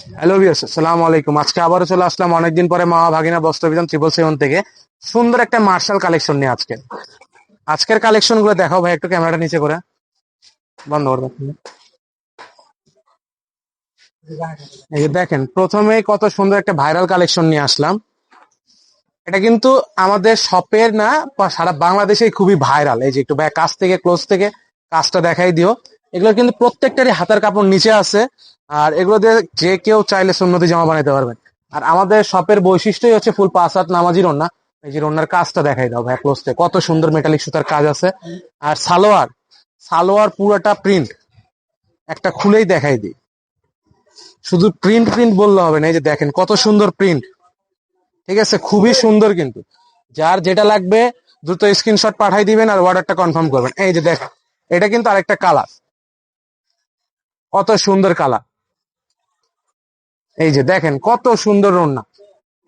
Hello বিয়াস আসসালামু আলাইকুম আজকে আবারও চলে আসলাম। অনেকদিন পরে মা ভাগিনা বস্ত্রবিধান ট্রিপল সেভেন থেকে। সুন্দর একটা মার্শাল কালেকশন নিয়ে আজকে। আজকের কালেকশনগুলো দেখাও ভাই, একটু ক্যামেরাটা নিচে করে। বন্ধ করে। এই দেখেন প্রথমেই কত সুন্দর একটা ভাইরাল কালেকশন নিয়ে আসলাম। এটা কিন্তু আমাদের শপের না, সারা বাংলাদেশেই খুবই ভাইরাল এই যে একটু ভাই, কাছ থেকে ক্লোজ থেকে কাজটা দেখাই দিও। এগুলো কিন্তু প্রত্যেকটারই হাতের কাপড় নিচে আছে, আর এগুলো দিয়ে যে কেউ চাইলে সুন্নতি জামা বানাতে পারবেন। আর আমাদের শপের বৈশিষ্ট্যই হচ্ছে ফুল পাঁচ হাত নামাজি এই যে রন্নার কাজটা দেখাই দাও ভাই ক্লোজ থেকে। কত সুন্দর মেটালিক সুতার কাজ আছে। আর সালোয়ার সালোয়ার পুরোটা প্রিন্ট একটা খুলেই দেখাই দিই। শুধু প্রিন্ট প্রিন্ট বললে হবে না, এই যে দেখেন কত সুন্দর প্রিন্ট ঠিক আছে, খুবই সুন্দর কিন্তু। যার যেটা লাগবে, দ্রুত স্ক্রিনশট পাঠাই দিবেন আর অর্ডারটা কনফার্ম করবেন। এই যে দেখেন, এটা কিন্তু আরেকটা কালার কত সুন্দর কালার। এই যে দেখেন কত সুন্দর রন্না।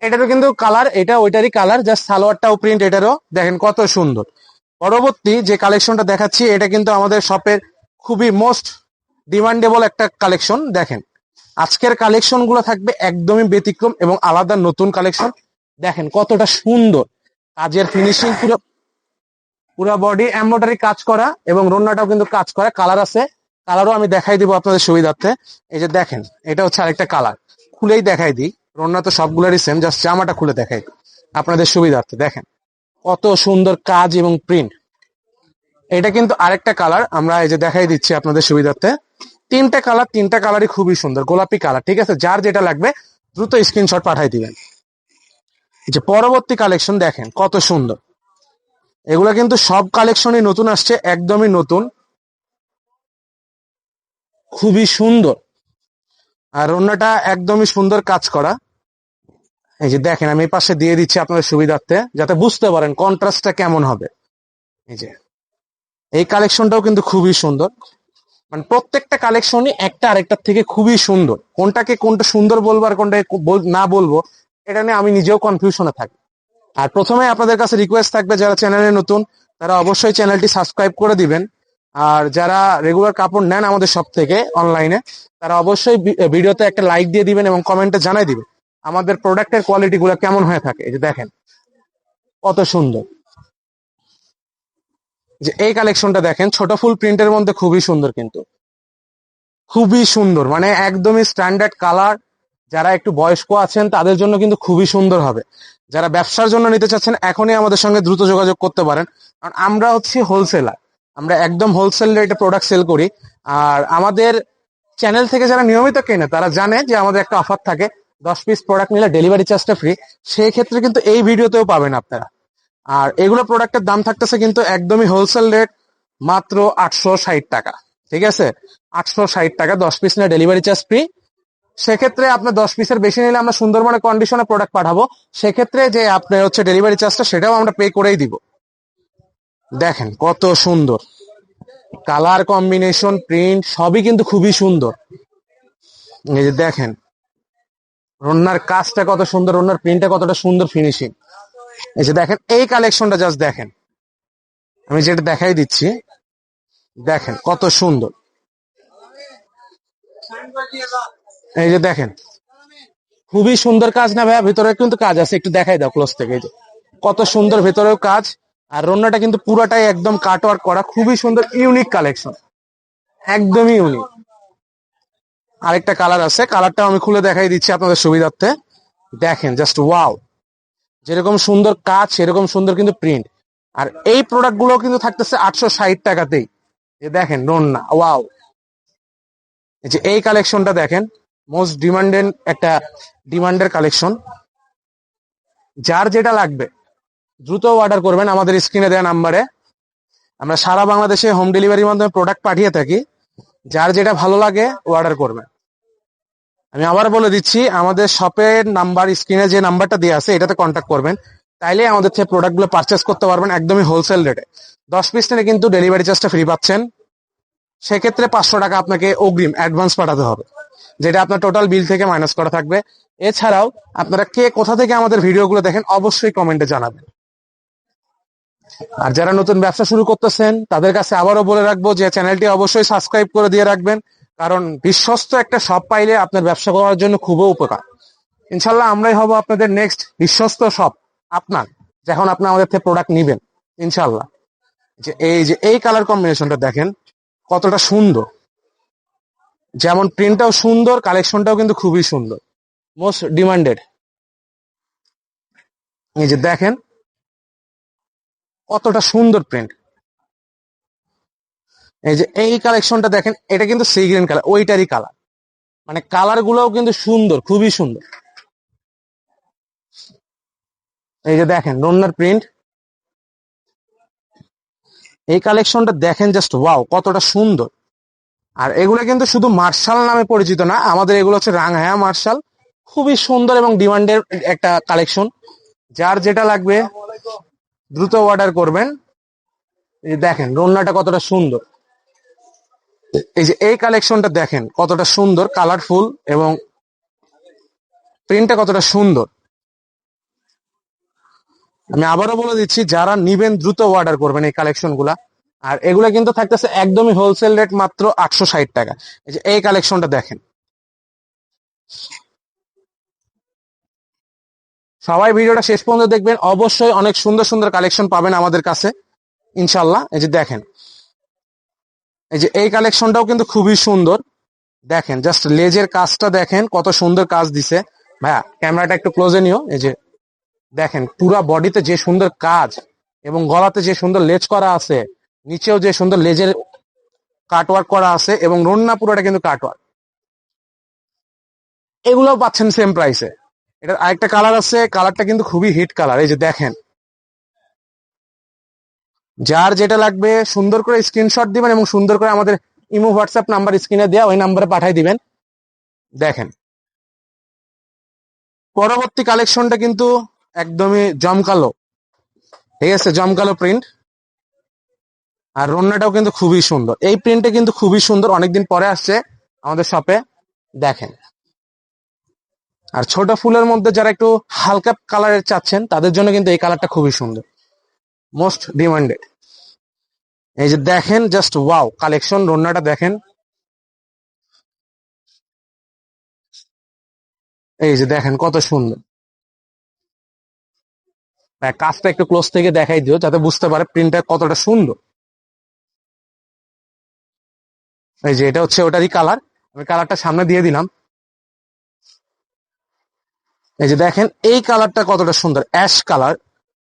এটারও কিন্তু কালার, এটা ওইটারই কালার, জাস্ট সালোয়ারটাও প্রিন্ট এটারও দেখেন কত সুন্দর। পরবর্তী যে কালেকশনটা দেখাচ্ছি, এটা কিন্তু আমাদের শপের খুবই মোস্ট ডিমান্ডেবল একটা কালেকশন, দেখেন। আজকের কালেকশনগুলো থাকবে একদমই ব্যতিক্রম এবং আলাদা নতুন কালেকশন। দেখেন কতটা সুন্দর। কাজের ফিনিশিং পুরো পুরো বডি এমব্রয়ডারি কাজ করা এবং রন্নাটাও কিন্তু কাজ করা কালার আছে। কালারও আমি দেখাই দিব আপনাদের সুবিধার্থে। এই যে দেখেন, এটা হচ্ছে আরেকটা কালার খুলেই দেখাই দিই। রন্না তো সবগুলোরই সেম জাস্ট জামাটা খুলে দেখাই। আপনাদের সুবিধার্থে, দেখেন। কত সুন্দর কাজ এবং প্রিন্ট এটা কিন্তু আরেকটা কালার আমরা এই যে দেখাই দিচ্ছি আপনাদের সুবিধার্থে। তিনটা কালার তিনটা কালারই খুবই সুন্দর, গোলাপি কালার ঠিক আছে? যার যেটা লাগবে, দ্রুত স্ক্রিনশট পাঠাই দিবেন। এই যে পরবর্তী কালেকশন দেখেন, কত সুন্দর। এগুলা কিন্তু সব কালেকশনই নতুন আসছে, একদমই নতুন। খুবই সুন্দর। আর অন্যটা একদমই সুন্দর কাজ করা। এই যে দেখেন, আমি পাশে দিয়ে দিচ্ছি আপনাদের সুবিধার্থে, যাতে বুঝতে পারেন কন্ট্রাস্টটা কেমন হবে। এই যে, এই কালেকশনটাও কিন্তু খুবই সুন্দর। মানে প্রত্যেকটা কালেকশনই একটা আরেকটার থেকে খুবই সুন্দর। কোনটাকে কোনটা সুন্দর বলব আর কোনটাকে না বলব, এটা নিয়ে আমি নিজেও কনফিউশনে থাকি। আর প্রথমে আপনাদের কাছে রিকোয়েস্ট থাকবে, যারা চ্যানেলে নতুন, তারা অবশ্যই চ্যানেলটি সাবস্ক্রাইব করে দিবেন। আর যারা রেগুলার কাপড় নেন আমাদের সব থেকে অনলাইনে তারা অবশ্যই ভিডিওতে একটা লাইক দিয়ে দিবেন এবং কমেন্টে জানাই দিবেন আমাদের প্রোডাক্টের কোয়ালিটি গুলো কেমন হয়ে থাকে। এই যে দেখেন, কত সুন্দর। যে এই কালেকশনটা দেখেন, ছোট ফুল প্রিন্টের মধ্যে খুবই সুন্দর কিন্তু। খুবই সুন্দর মানে একদমই স্ট্যান্ডার্ড কালার যারা একটু বয়স্ক আছেন, তাদের জন্য কিন্তু খুবই সুন্দর হবে। যারা ব্যবসার জন্য নিতে চাচ্ছেন, এখনই আমাদের সঙ্গে দ্রুত যোগাযোগ করতে পারেন। কারণ আমরা হচ্ছি হোলসেলার আমরা একদম হোলসেল রেটে প্রোডাক্ট সেল করি। আর আমাদের চ্যানেল থেকে যারা নিয়মিত কেনে, তারা জানে যে আমাদের একটা অফার থাকে, দশ পিস প্রোডাক্ট নিলে ডেলিভারি চার্জটা ফ্রি সেই ক্ষেত্রে কিন্তু এই ভিডিওতেও পাবেন আপনারা। আর এগুলো প্রোডাক্টের দাম থাকতেছে কিন্তু একদমই হোলসেল রেট মাত্র আটশো ষাট টাকা। ঠিক আছে? আটশো ষাট টাকা, দশ পিস নিলে ডেলিভারি চার্জ ফ্রি সেক্ষেত্রে আপনার দশ পিসের বেশি নিলে আমরা সুন্দরবনের কন্ডিশনে প্রোডাক্ট পাঠাবো। সেক্ষেত্রে যে আপনার হচ্ছে ডেলিভারি চার্জটা সেটাও আমরা পে করেই দিব। দেখেন কত সুন্দর। কালার কম্বিনেশন, প্রিন্ট সবই কিন্তু খুবই সুন্দর। এই যে দেখেন, রন্নার কাজটা কত সুন্দর, রন্নার প্রিন্টটা কতটা সুন্দর ফিনিশিং এই যে দেখেন, এই কালেকশনটা জাস্ট দেখেন। আমি যেটা দেখাই দিচ্ছি, দেখেন কত সুন্দর। এই যে দেখেন, খুবই সুন্দর কাজ না ভাইয়া? ভিতরে কিন্তু কাজ আছে, একটু দেখাই দাও ক্লোজ থেকে। এই যে কত সুন্দর ভেতরেও কাজ। আর রন্নাটা কিন্তু পুরোটাই একদম কাটওয়ার্ক করা, খুবই সুন্দর ইউনিক কালেকশন একদমই ইউনিক আরেকটা কালার আছে কালারটাও আমি খুলে দেখাই দিচ্ছি আপনাদের সুবিধার্থে। দেখেন জাস্ট ওয়াও যেরকম সুন্দর কাজ, সেরকম সুন্দর কিন্তু প্রিন্ট আর এই প্রোডাক্টগুলো কিন্তু থাকতেছে আটশো ষাট টাকাতেই। দেখেন রন্না ওয়াও যে এই কালেকশনটা দেখেন মোস্ট ডিমান্ডেড একটা ডিমান্ডের কালেকশন যার যেটা লাগবে দ্রুত অর্ডার করবেন আমাদের স্ক্রিনে দেওয়া নাম্বারে আমরা সারা বাংলাদেশে হোম ডেলিভারির মাধ্যমে প্রোডাক্ট পাঠিয়ে থাকি। যার যেটা ভালো লাগে অর্ডার করবেন আমি আবার বলে দিচ্ছি, আমাদের শপের নাম্বার স্ক্রিনে যে নাম্বারটা দেওয়া আছে, এটাতে কন্ট্যাক্ট করবেন। তাইলে আমাদের থেকে প্রোডাক্টগুলো পারচেস করতে পারবেন একদমই হোলসেল রেটে দশ পিস নিলে কিন্তু ডেলিভারি চার্জটা ফ্রি পাচ্ছেন। সেক্ষেত্রে পাঁচশো টাকা আপনাকে অগ্রিম অ্যাডভান্স পাঠাতে হবে, যেটা আপনার টোটাল বিল থেকে মাইনাস করা থাকবে। এছাড়াও আপনারা কে কোথা থেকে আমাদের ভিডিওগুলো দেখেন, অবশ্যই কমেন্টে জানাবেন। আর যারা নতুন ব্যবসা শুরু করতেছেন, তাদের কাছে আবারও বলে রাখব যে চ্যানেলটি অবশ্যই সাবস্ক্রাইব করে দিয়ে রাখবেন, কারণ বিশ্বস্ত একটা শপ পাইলে আপনার ব্যবসা করার জন্য খুবই উপকার। ইনশাল্লাহ আমরাই হব আপনাদের নেক্সট বিশ্বস্ত শপ আপনার যখন আপনি আমাদের থেকে প্রোডাক্ট নিবেন, ইনশাল্লাহ। যে এই যে এই কালার কম্বিনেশনটা দেখেন, কতটা সুন্দর। যেমন প্রিন্টটাও সুন্দর কালেকশনটাও কিন্তু খুবই সুন্দর মোস্ট ডিমান্ডেড এই যে দেখেন কতটা সুন্দর প্রিন্ট এই যে এই কালেকশনটা দেখেন, এটা কিন্তু সি গ্রিন কালার ওইটারই কালার মানে কালার গুলোও কিন্তু সুন্দর, খুবই সুন্দর। এই যে দেখেন রন্নার প্রিন্ট এই কালেকশনটা দেখেন জাস্ট ওয়াও কতটা সুন্দর। আর এগুলো কিন্তু শুধু মার্শাল নামে পরিচিত না, আমাদের এগুলো হচ্ছে রাংহায়া মার্শাল খুবই সুন্দর এবং ডিমান্ডের একটা কালেকশন যার যেটা লাগবে দ্রুত অর্ডার করবেন। দেখেন রন্নাটা কতটা সুন্দর। এই যে এই কালেকশনটা দেখেন, কতটা সুন্দর কালারফুল এবং প্রিন্টটা কতটা সুন্দর। আমি আবারও বলে দিচ্ছি, যারা নিবেন দ্রুত অর্ডার করবেন এই কালেকশনগুলা আর এগুলা কিন্তু থাকতেছে একদমই হোলসেল রেট মাত্র আটশো ষাট টাকা। এই যে এই কালেকশনটা দেখেন। সবাই ভিডিওটা শেষ পর্যন্ত দেখবেন। অবশ্যই অনেক সুন্দর সুন্দর কালেকশন পাবেন আমাদের কাছে। ইনশাল্লাহ এই যে দেখেন। এই যে এই কালেকশনটাও কিন্তু খুবই সুন্দর। দেখেন জাস্ট লেজের কাজটা দেখেন, কত সুন্দর কাজ দিছে। ভাইয়া, ক্যামেরাটা একটু ক্লোজে নিও। এই যে দেখেন, পুরা বডিতে যে সুন্দর কাজ এবং গলাতে যে সুন্দর লেজ করা আছে, নিচেও যে সুন্দর লেজের কাটওয়ার্ক করা আছে এবং রন্না পুরোটা কিন্তু কাটওয়ার্ক এগুলোও পাচ্ছেন সেম প্রাইসে এটার আরেকটা কালার আছে কালারটা কিন্তু খুবই হিট কালার এই যে দেখেন। যার যেটা লাগবে, সুন্দর করে স্ক্রিনশট দিবেন এবং সুন্দর করে আমাদের ইমো, হোয়াটসঅ্যাপ নাম্বার স্ক্রিনে দেওয়া ওই নাম্বারে পাঠিয়ে দিবেন। দেখেন। পরবর্তী কালেকশনটা কিন্তু একদমই জমকালো। ঠিক আছে, জমকালো প্রিন্ট আর রন্নাটাও কিন্তু খুবই সুন্দর। এই প্রিন্টটা কিন্তু খুবই সুন্দর, অনেকদিন পরে আসছে আমাদের শপে দেখেন। আর ছোট ফুলের মধ্যে যারা একটু হালকা কালারের চাচ্ছেন, তাদের জন্য কিন্তু এই কালারটা খুবই সুন্দর। মোস্ট ডিমান্ডেড এই যে দেখেন জাস্ট ওয়াও কালেকশন রন্নাটা দেখেন। এই যে দেখেন, কত সুন্দর। কাজটা একটু ক্লোজ থেকে দেখাই দিও, যাতে বুঝতে পারে প্রিন্টটা কতটা সুন্দর। এই যে এটা হচ্ছে ওটারই কালার আমি কালারটা সামনে দিয়ে দিলাম। এই যে দেখেন, এই কালারটা কতটা সুন্দর অ্যাশ কালার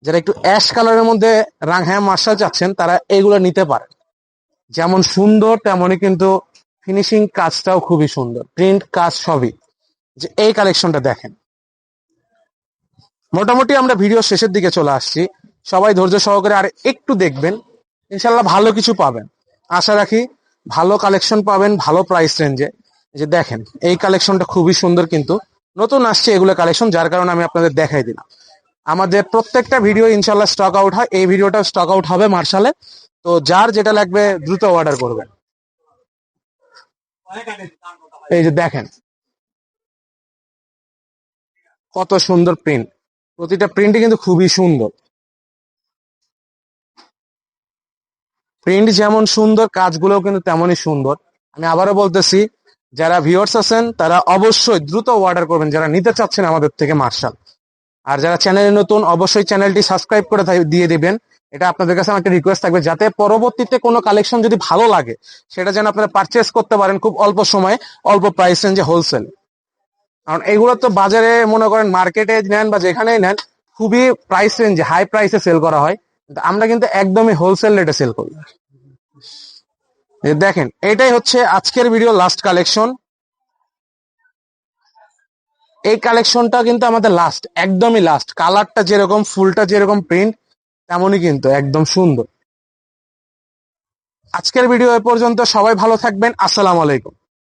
যারা একটু অ্যাশ কালারের মধ্যে রাংহ্যা মার্শাল চাচ্ছেন তারা এগুলো নিতে পারে যেমন সুন্দর, তেমনই কিন্তু ফিনিশিং কাজটাও খুবই সুন্দর প্রিন্ট কাজ সবই। যে এই কালেকশনটা দেখেন। মোটামুটি আমরা ভিডিও শেষের দিকে চলে আসছি। সবাই ধৈর্য সহকারে আর একটু দেখবেন ইনশাল্লাহ ভালো কিছু পাবেন। আশা রাখি ভালো কালেকশন পাবেন, ভালো প্রাইস রেঞ্জে যে দেখেন, এই কালেকশনটা খুবই সুন্দর কিন্তু। নতুন আসছে এগুলো কালেকশন যার কারণে আমি আপনাদের দেখাই দিলাম। আমাদের প্রত্যেকটা ভিডিও ইনশাল্লাহ স্টক আউট হয়। এই ভিডিওটা স্টক আউট হবে মার্শালে। তো যার যেটা লাগবে দ্রুত অর্ডার করবেন। এই যে দেখেন। কত সুন্দর প্রিন্ট প্রতিটা প্রিন্টই কিন্তু খুবই সুন্দর। প্রিন্ট যেমন সুন্দর, কাজগুলোও কিন্তু তেমনই সুন্দর। আমি আবারও বলতেছি যারা ভিউয়ার্স আছেন, তারা অবশ্যই দ্রুত অর্ডার করবেন, যারা নিতে চাচ্ছেন আমাদের থেকে মার্শাল আর যারা চ্যানেলে নতুন, অবশ্যই চ্যানেলটি সাবস্ক্রাইব করে দিয়ে দিবেন। এটা আপনাদের কাছে আমার একটা রিকোয়েস্ট থাকবে, যাতে পরবর্তীতে কোনো কালেকশন যদি ভালো লাগে, সেটা যেন আপনারা পারচেস করতে পারেন খুব অল্প সময়ে, অল্প প্রাইস রেঞ্জে হোলসেল কারণ এগুলো তো বাজারে মনে করেন মার্কেটে নেন বা যেখানেই নেন, খুবই প্রাইস রেঞ্জে হাই প্রাইসে সেল করা হয়। আমরা কিন্তু একদমই হোলসেল রেটে সেল করি দেখেন, এটাই হচ্ছে আজকের ভিডিও লাস্ট কালেকশন এই কালেকশনটা কিন্তু আমাদের লাস্ট একদমই লাস্ট কালারটা যেরকম, ফুলটা যেরকম প্রিন্ট তেমনই কিন্তু একদম সুন্দর। আজকের ভিডিও এ পর্যন্ত সবাই ভালো থাকবেন। আসসালাম আলাইকুম।